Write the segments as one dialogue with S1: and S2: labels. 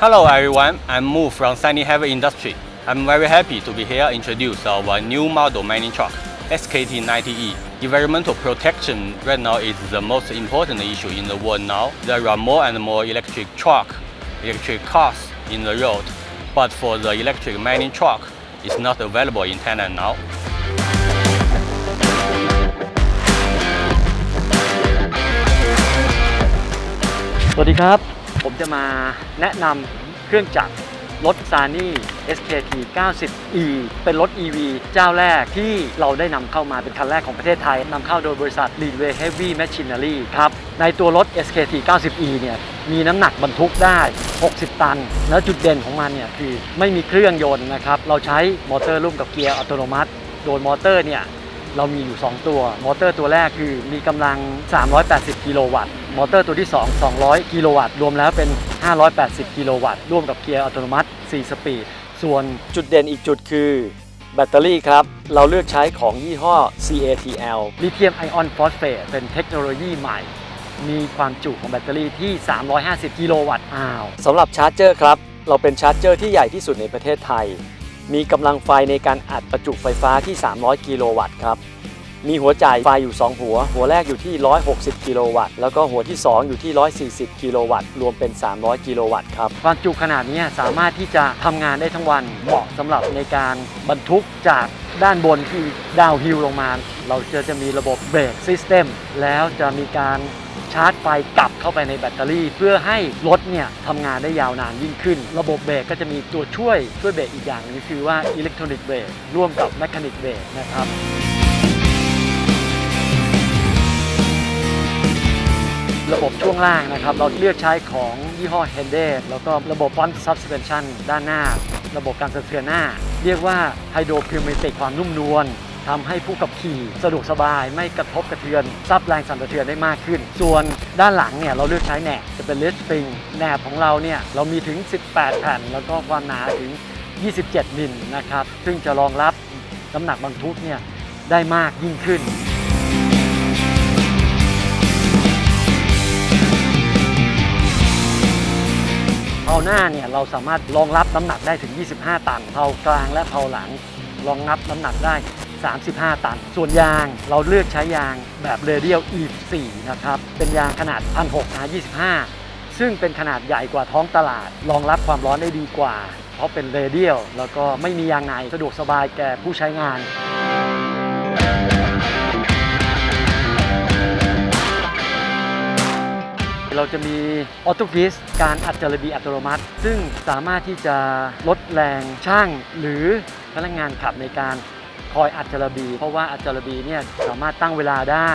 S1: Hello everyone, I'm Mu from Sunny Heavy Industry. I'm very happy to be here introduce our new model mining truck, SKT90E. Environmental protection right now is the most important issue in the world now. There are more and more electric truck, electric cars in the road, but for the electric mining truck, it's not available in Thailand now.
S2: Selamat ผมจะมาแนะนำเครื่องจักรรถซานี่ SKT 90E เป็นรถ EV เจ้าแรกที่เราได้นำเข้ามาเป็นคันแรกของประเทศไทยนำเข้าโดยบริษัท Leadway Heavy Machinery ครับ ในตัวรถ SKT 90E เนี่ยมีน้ำหนักบรรทุกได้ 60 ตัน แล้วจุดเด่นของมันเนี่ยคือไม่มีเครื่องยนต์นะครับ เราใช้มอเตอร์ร่วมกับเกียร์อัตโนมัติ โดยมอเตอร์เนี่ย เรามีอยู่ 2 ตัว มอเตอร์ตัวแรกคือมีกำลัง 380 กิโลวัตต์ มอเตอร์ตัวที่ 2 200 กิโลวัตต์ รวมแล้วเป็น 580 กิโลวัตต์ ร่วมกับเกียร์อัตโนมัติ 4 สปีด ส่วนจุดเด่นอีกจุดคือแบตเตอรี่ครับ เราเลือกใช้ของยี่ห้อ CATL ลิเธียมไอออนฟอสเฟตเป็นเทคโนโลยีใหม่ มีความจุของแบตเตอรี่ที่ 350 กิโลวัตต์อาวสำหรับชาร์จเจอร์ครับ เราเป็นชาร์จเจอร์ที่ใหญ่ที่สุดในประเทศไทย มีกำลังไฟในการอัดประจุไฟฟ้าที่ 300 กิโลวัตต์ครับ มีหัวจ่ายไฟอยู่ 2 หัว หัวแรกอยู่ที่ 160 กิโลวัตต์ แล้วก็หัวที่ 2 อยู่ที่ 140 กิโลวัตต์ รวมเป็น 300 กิโลวัตต์ครับ ความจุขนาดนี้สามารถที่จะทำงานได้ทั้งวัน เหมาะสำหรับในการบรรทุกจากด้านบนที่ดาวฮิลลงมา เราจะจะมีระบบเบรกซิสเต็มแล้วจะมีการ ชาร์จไฟกลับเข้าไปในแบตเตอรี่ เพื่อให้รถเนี่ยทำงานได้ยาวนานยิ่งขึ้น ระบบเบรกก็จะมีตัวช่วยช่วยเบรกอีกอย่างนึงคือว่าอิเล็กทรอนิกส์เบรกร่วมกับแมชานิกเบรกนะครับระบบช่วงล่างนะครับ เราเลือกใช้ของยี่ห้อ h e n d e แล้วก็ระบบ Front Suspension ด้านหน้า ระบบการสะเทือนหน้า เรียกว่า Hydropneumatic ความนุ่มนวล ทำให้ผู้ขับขี่สะดวกสบายไม่กระทบกระเทือนซับแรงสั่นสะเทือนได้มากขึ้น ส่วนด้านหลังเนี่ยเราเลือกใช้แหนบจะเป็นเลสปริงแหนบของเราเนี่ยเรามีถึง 18 แผ่น แล้วก็ความหนาถึง 27 มิลนะครับ ซึ่งจะรองรับน้ำหนักบรรทุกเนี่ยได้มากยิ่งขึ้นเพาหน้าเนี่ยเราสามารถรองรับน้ำหนักได้ถึง 25 ตันเพากลางและเพาหลังรองรับน้ำหนักได้ 35 ตัน ส่วนยางเราเลือกใช้ยางแบบเรเดียล E4 นะครับ เป็นยางขนาด 1,600 25 ซึ่งเป็นขนาดใหญ่กว่าท้องตลาด รองรับความร้อนได้ดีกว่า เพราะเป็นเรเดียล แล้วก็ไม่มียางในสะดวกสบายแก่ผู้ใช้งานเราจะมีออโตกิสการอัดจารบีอัตโนมัติ ซึ่งสามารถที่จะลดแรงช่างหรือพนักงานขับในการ อยอัดจารบี เพราะว่าอัดจารบีเนี่ยสามารถตั้งเวลาได้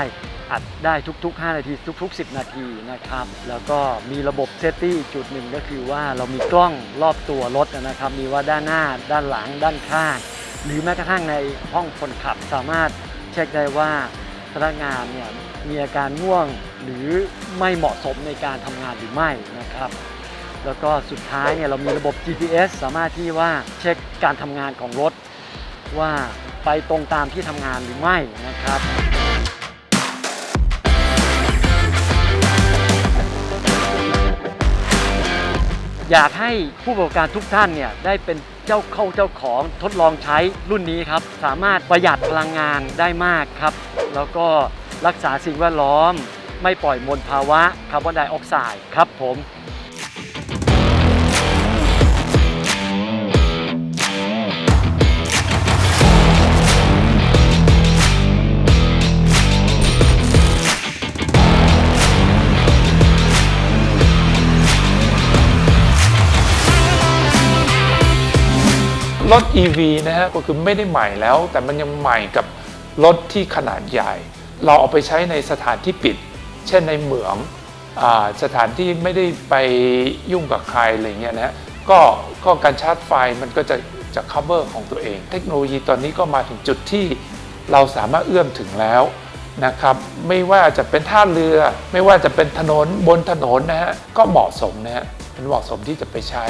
S2: อัดได้ทุก ๆ 5 นาทีทุก ๆ 10 นาทีนะครับ แล้วก็มีระบบเซฟตี้จุดหนึ่งก็คือว่าเรามีกล้องรอบตัวรถนะครับ มีว่าด้านหน้า ด้านหลัง ด้านข้าง หรือแม้กระทั่งในห้องคนขับสามารถเช็คได้ว่าพนักงานเนี่ยมีอาการง่วงหรือไม่เหมาะสมในการทำงานหรือไม่นะครับ แล้วก็สุดท้ายเนี่ยเรามีระบบ GPS สามารถที่ว่าเช็คการทำงานของรถว่า ไปตรงตามที่ทำงานหรือไม่นะครับ อยากให้ผู้ประกอบการทุกท่านเนี่ยได้เป็นเจ้าเข้าเจ้าของทดลองใช้รุ่นนี้ครับ สามารถประหยัดพลังงานได้มากครับ แล้วก็รักษาสิ่งแวดล้อม ไม่ปล่อยมลภาวะคาร์บอนไดออกไซด์ครับผม
S3: รถ EV นะฮะก็คือไม่ได้ใหม่แล้ว แต่มันยังใหม่กับรถที่ขนาดใหญ่ เราเอาไปใช้ในสถานที่ปิด เช่นในเหมืองอสถานที่ไม่ได้ไปยุ่งกับใครอะไรเงี้ยนะฮะก็ก็การชาร์จไฟมันก็จะจะ cover ของตัวเอง เทคโนโลยีตอนนี้ก็มาถึงจุดที่เราสามารถเอื้อมถึงแล้วนะครับไม่ว่าจะเป็นท่าเรือ ไม่ว่าจะเป็นถนนบนถนนนะฮะก็เหมาะสมนะฮะมันเหมาะสมที่จะไปใช้